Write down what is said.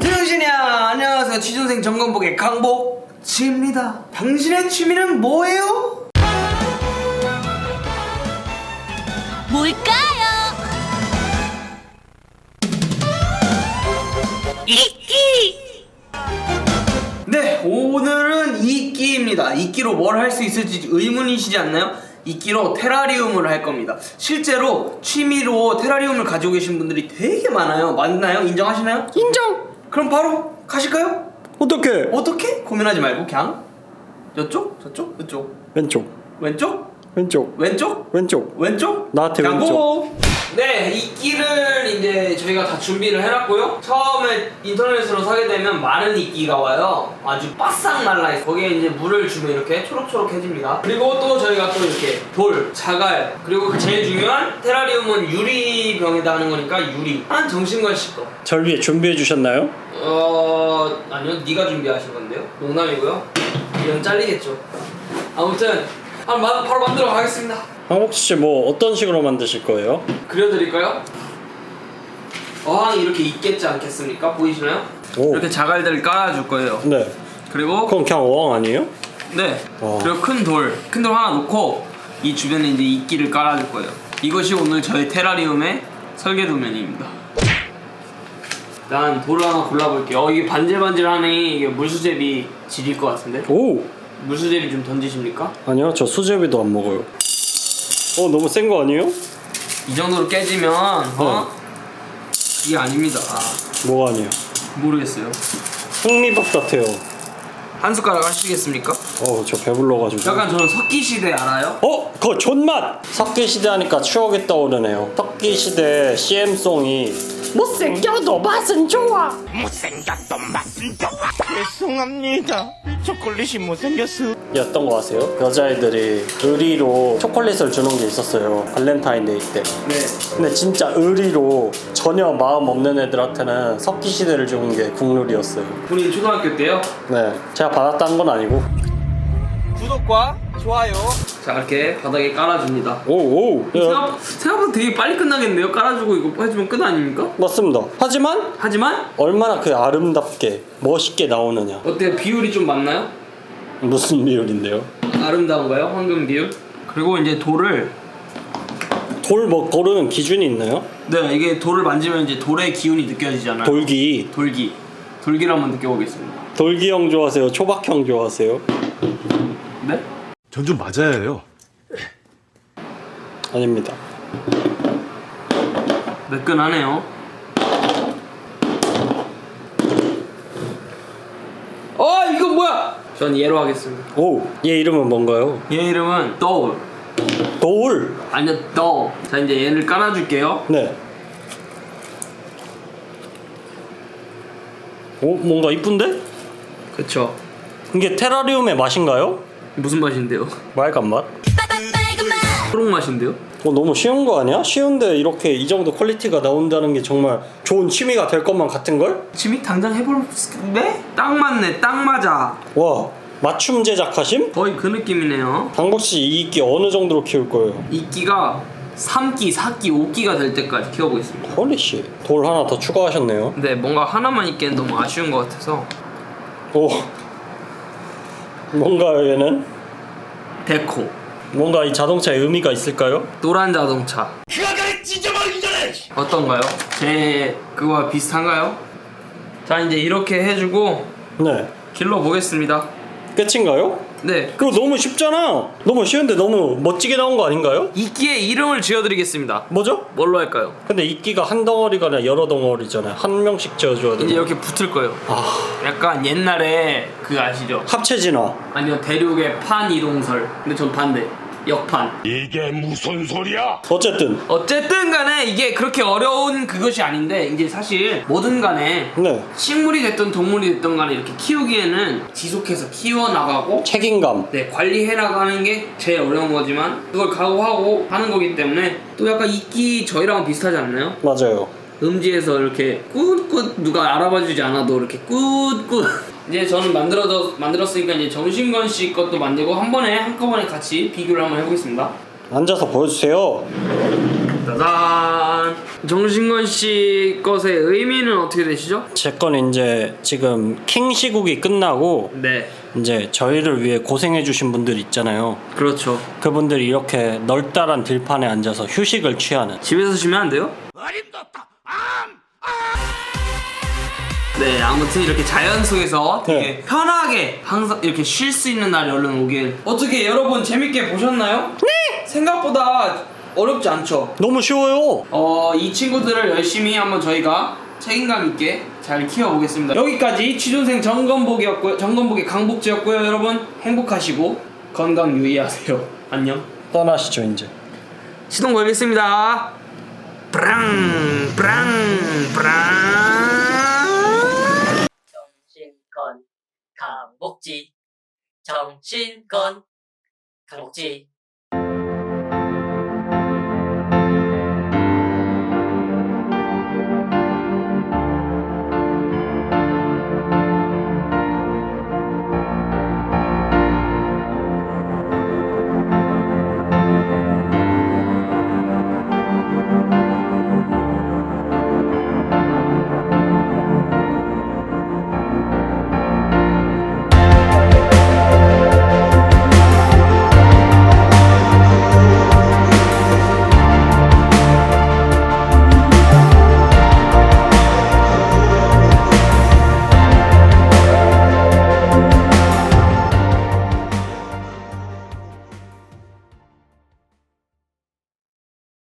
태영신이야 안녕하세요 취준생 점검복의 강복지입니다 당신의 취미는 뭐예요? 뭘까요? 네 오늘은 이끼입니다 이끼로 뭘 할 수 있을지 의문이시지 않나요? 이끼로 테라리움을 할 겁니다 실제로 취미로 테라리움을 가지고 계신 분들이 되게 많아요 맞나요? 인정하시나요? 인정. 그럼 바로 가실까요? 어떻게? 어떻게? 고민하지 말고 그냥 이쪽? 저쪽? 이쪽? 왼쪽. 왼쪽? 왼쪽. 왼쪽? 왼쪽. 왼쪽? 나한테 자, 왼쪽. 고! 네, 이끼를 이제 저희가 다 준비를 해놨고요. 처음에 인터넷으로 사게 되면 마른 이끼가 와요. 아주 바싹 말라있어. 거기에 이제 물을 주면 이렇게 초록초록해집니다. 그리고 또 저희가 또 이렇게 돌, 자갈, 그리고 제일 중요한 테라리움은 유리병에다 하는 거니까 유리. 한 정신건 씨 거. 절 위해 준비해 주셨나요? 어 아니요 네가 준비하신 건데요 농담이고요 이건 잘리겠죠 아무튼 한번 마- 바로 만들어 가겠습니다 황복 씨뭐 어떤 식으로 만드실 거예요? 그려드릴까요? 어항이 이렇게 있겠지 않겠습니까 보이시나요? 오. 이렇게 자갈들을 깔아줄 거예요 네. 그리고 그럼 그냥 어항 아니에요? 네 어. 그리고 큰 돌 큰 돌 하나 놓고 이 주변에 이제 이끼를 깔아줄 거예요 이것이 오늘 저의 테라리움의 설계 도면입니다 일단 돌을 하나 골라볼게요 어 이게 반질반질하니 이게 물수제비 질일 것 같은데 오. 물수제비 좀 던지십니까? 아니요. 저 수제비도 안 먹어요. 어 너무 센 거 아니에요? 이 정도로 깨지면 어? 이게 아닙니다 아, 뭐가 아니에요? 모르겠어요 흥미밥 같아요. 한 숟가락 하시겠습니까? 어 저 배불러가지고. 약간 저는 석기 시대 알아요? 어? 그거 존맛! 석기 시대 하니까 추억이 떠오르네요 석기 시대 CM송이 못생겨도 맛은 좋아 죄송합니다. 초콜릿이 못생겼어. 였던 거 아세요? 여자애들이 의리로 초콜릿을 주는 게 있었어요 발렌타인데이 때 네 근데 진짜 의리로 전혀 마음 없는 애들한테는 석기시대를 주는 게 국룰이었어요 본인 초등학교 때요? 네 제가 받았다는 건 아니고 구독과 좋아요 자 이렇게 바닥에 깔아줍니다 오오 생각, 생각보다 되게 빨리 끝나겠네요 깔아주고 이거 해주면 끝 아닙니까? 맞습니다 하지만 하지만 얼마나 그 아름답게 멋있게 나오느냐 어때요? 비율이 좀 맞나요? 무슨 비율인데요? 아름다운가요? 황금 비율? 그리고 이제 돌을 돌뭐 고르는 기준이 있나요? 네 이게 돌을 만지면 이제 돌의 기운이 느껴지잖아요 돌기 돌기 돌기를 한번 느껴보겠습니다 돌기형 좋아하세요? 초박형 좋아하세요? 네? 전 좀 맞아야 해요. 아닙니다 매끈하네요 어 이거 뭐야 전 얘로 하겠습니다 오 얘 이름은 뭔가요? 얘 이름은 더울 돌! 아니요 더. 자 이제 얘를 깔아줄게요 네 오 뭔가 이쁜데? 그쵸 이게 테라리움의 맛인가요? 무슨 맛인데요? 말간 맛? 초록 맛인데요? 어, 너무 쉬운 거 아니야? 쉬운데 이렇게 이 정도 퀄리티가 나온다는 게 정말 좋은 취미가 될 것만 같은 걸? 지금 당장 해볼 네? 딱 맞네 딱 맞아 와 맞춤 제작하심? 거의 그 느낌이네요 방복씨 이 이끼 어느 정도로 키울 거예요? 이끼가 3끼, 4끼, 5끼가 될 때까지 키워보겠습니다 헐리씨 돌 하나 더 추가하셨네요 근데 뭔가 하나만 있기엔 너무 아쉬운 것 같아서 오 뭔가요 얘는? 데코 뭔가 이 자동차에 의미가 있을까요? 노란 자동차 어떤가요? 제 그거와 비슷한가요? 자 이제 이렇게 해주고 네 길러 보겠습니다 끝인가요? 네. 그거 너무 쉽잖아. 너무 쉬운데 너무 멋지게 나온 거 아닌가요? 이끼에 이름을 지어드리겠습니다. 뭐죠? 뭘로 할까요? 근데 이끼가 한 덩어리가 아니라 여러 덩어리잖아요. 한 명씩 지어줘야 이제 돼요 이렇게 붙을 거예요. 아. 약간 옛날에 그 아시죠? 합체 진화. 아니요 대륙의 판 이동설. 근데 전 반대 역판. 이게 무슨 소리야? 어쨌든. 어쨌든 간에 이게 그렇게 어려운 그것이 아닌데 이제 사실 뭐든 간에 네. 식물이 됐든 동물이 됐든 간에 이렇게 키우기에는 지속해서 키워나가고 책임감. 네, 관리해 나가는 게 제일 어려운 거지만 그걸 각오하고 하는 거기 때문에 또 약간 이끼 저희랑 비슷하지 않나요? 맞아요 음지에서 이렇게 꿋꿋 누가 알아봐주지 않아도 이렇게 꿋꿋 이제 저는 만들어져 만들었으니까 이제 정신건 씨 것도 만들고 한 번에 한꺼번에 같이 비교를 한번 해보겠습니다. 앉아서 보여주세요. 짜잔. 정신건 씨 것의 의미는 어떻게 되시죠? 제 건 이제 지금 킹 시국이 끝나고 네. 이제 저희를 위해 고생해주신 분들 있잖아요. 그렇죠. 그분들이 이렇게 널따란 들판에 앉아서 휴식을 취하는. 집에서 쉬면 안 돼요? 네, 아무튼 이렇게 자연 속에서 되게 네. 편하게 항상 이렇게 쉴 수 있는 날이 얼른 오길. 어떻게 여러분 재밌게 보셨나요? 네. 생각보다 어렵지 않죠. 너무 쉬워요. 어, 이 친구들을 열심히 한번 저희가 책임감 있게 잘 키워보겠습니다. 여기까지 취준생 점검복이었고요. 점검복의 강복지였고요. 여러분 행복하시고 건강 유의하세요. 안녕. 떠나시죠 이제. 시동 걸겠습니다. 브랑 브랑 브랑. 정신건 강복지